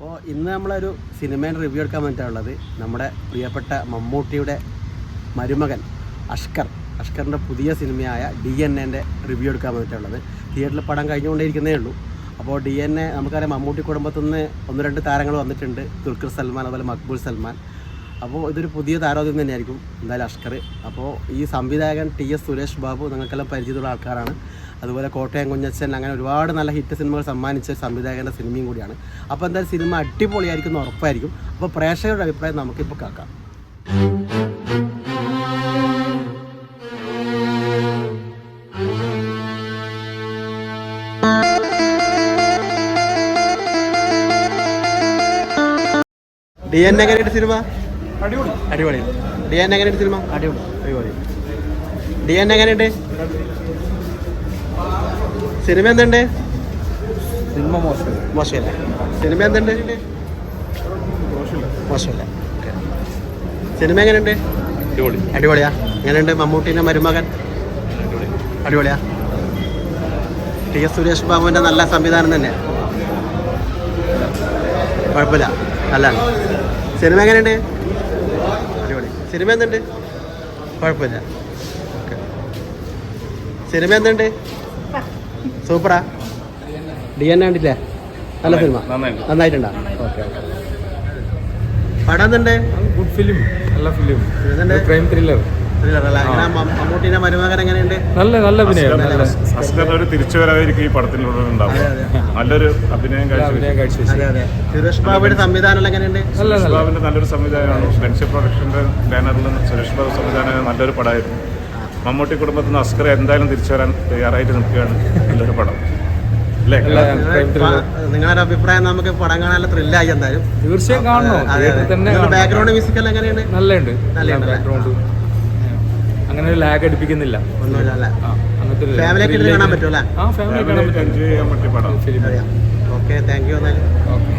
അപ്പോൾ ഇന്ന് നമ്മളൊരു സിനിമയുടെ റിവ്യൂ എടുക്കാൻ വേണ്ടിയിട്ടുള്ളത് നമ്മുടെ പ്രിയപ്പെട്ട മമ്മൂട്ടിയുടെ മരുമകൻ അഷ്കർ. അഷ്കറിന്റെ പുതിയ സിനിമയായ ഡി എൻ എന്റെ റിവ്യൂ എടുക്കാൻ വേണ്ടിയിട്ടുള്ളത് തിയേറ്ററിൽ പടം കഴിഞ്ഞുകൊണ്ടേയിരിക്കുന്നേ ഉള്ളൂ. അപ്പോൾ ഡി എൻ എ നമുക്കറിയാം മമ്മൂട്ടി കുടുംബത്തിൽ നിന്ന് ഒന്ന് രണ്ട് താരങ്ങൾ വന്നിട്ടുണ്ട്. ദുൽഖർ സൽമാൻ അതുപോലെ മക്ബൂൽ സൽമാൻ. അപ്പോൾ ഇതൊരു പുതിയ താരോദ്യം തന്നെയായിരിക്കും. എന്തായാലും അഷ്കർ. അപ്പോൾ ഈ സംവിധായകൻ ടി എസ് സുരേഷ് ബാബു നിങ്ങൾക്കെല്ലാം പരിചയമുള്ള ആൾക്കാരാണ്. അതുപോലെ കോട്ടയം കുഞ്ഞച്ചൻ അങ്ങനെ ഒരുപാട് നല്ല ഹിറ്റ് സിനിമകൾ സമ്മാനിച്ച സംവിധായകന്റെ സിനിമയും കൂടിയാണ്. അപ്പോൾ എന്തായാലും സിനിമ അടിപൊളിയായിരിക്കും എന്ന് ഉറപ്പായിരിക്കും. അപ്പോൾ പ്രേക്ഷകരുടെ അഭിപ്രായം നമുക്കിപ്പോൾ കേൾക്കാം. ഡി എൻ എങ്ങനെയുണ്ട് സിനിമ? അടിപൊളി. അടിപൊളി. ഡി എൻ എങ്ങനെയുണ്ട് സിനിമ? അടിപൊളി. അടിപൊളി. ഡി എൻ എങ്ങനെയുണ്ട്? സിനിമ എന്തുണ്ട്? സിനിമ മോശം. മോശമല്ല? സിനിമ എന്തുണ്ട്? മോശമല്ല. സിനിമ എങ്ങനെയുണ്ട്? അടിപൊളി. അടിപൊളിയാ. എങ്ങനെയുണ്ട് മമ്മൂട്ടിന്റെ മരുമകൻ? അടിപൊളിയാ. ടി എസ് സുരേഷ് ബാബുവിന്റെ നല്ല സംവിധാനം തന്നെ. കുഴപ്പമില്ല. നല്ലതാണ്. സിനിമ എങ്ങനെയുണ്ട്? അടിപൊളി. സിനിമ എന്തുണ്ട്? കുഴപ്പമില്ല. സിനിമ എന്തുണ്ട്? സൂപ്പറാ. ഡി എൻ കണ്ടില്ലേ നല്ല സിനിമ നന്നായിട്ട് നന്നായിട്ടുണ്ടോ. Okay okay. പടം എന്തുണ്ട്? ഗുഡ് ഫിലിം നല്ല ഫിലിം. ക്രൈം ത്രില്ലർ ഇല്ലല്ല, എങ്ങനെ മ- മമ്മൂട്ടിയുടെ മരുമകൻ എങ്ങനെയുണ്ട്? നല്ല നല്ല അഭിനയം. ഒരു തിരിച്ചുവരവായിരിക്കും ഈ പടത്തിലൂടെ ഉണ്ടാവും നല്ലൊരു അഭിനയം നല്ല കാഴ്ച അഭിനയം കാഴ്ച അതെ അതെ. സുരേഷ് ബാബുയുടെ സംവിധാനം എങ്ങനെയുണ്ട്? നല്ല ബാബുവിന്റെ നല്ലൊരു സംവിധാനമാണ്. ബെൻഷി പ്രൊഡക്ഷന്റെ ബാനറിൽ സുരേഷ് ബാബു സംവിധാനം നല്ലൊരു പടമായിരുന്നു. മമ്മൂട്ടി കുടുംബത്തിൽ നിന്ന് അസ്കർ എന്തായാലും തിരിച്ചു വരാൻ തയ്യാറായിട്ട് നിൽക്കുകയാണ് നല്ലൊരു പടം. അല്ലേ? നിങ്ങളുടെ അഭിപ്രായം നമുക്ക് പടം കാണാൻ ത്രില്ലായി എന്തായാലും. തീർച്ചയായും കാണണം. ബാക്ക്ഗ്രൗണ്ട് മ്യൂസിക്കൽ എങ്ങനെയുണ്ട് നല്ലുണ്ട് നല്ലയുണ്ട് ബാക്ക്ഗ്രൗണ്ട് അങ്ങനെ ഒരു ലാഗ് അടിപ്പിക്കുന്നില്ല. ഒന്നുമില്ല അല്ലേ? ആ അങ്ങനത്തെ ഒരു ഫാമിലി ആയിട്ട് ഇരുന്ന് കാണാൻ പറ്റുമല്ലേ ആ ഫാമിലി കാണാൻ പറ്റും. ഓക്കെ താങ്ക് യു എന്നാലും ഓക്കെ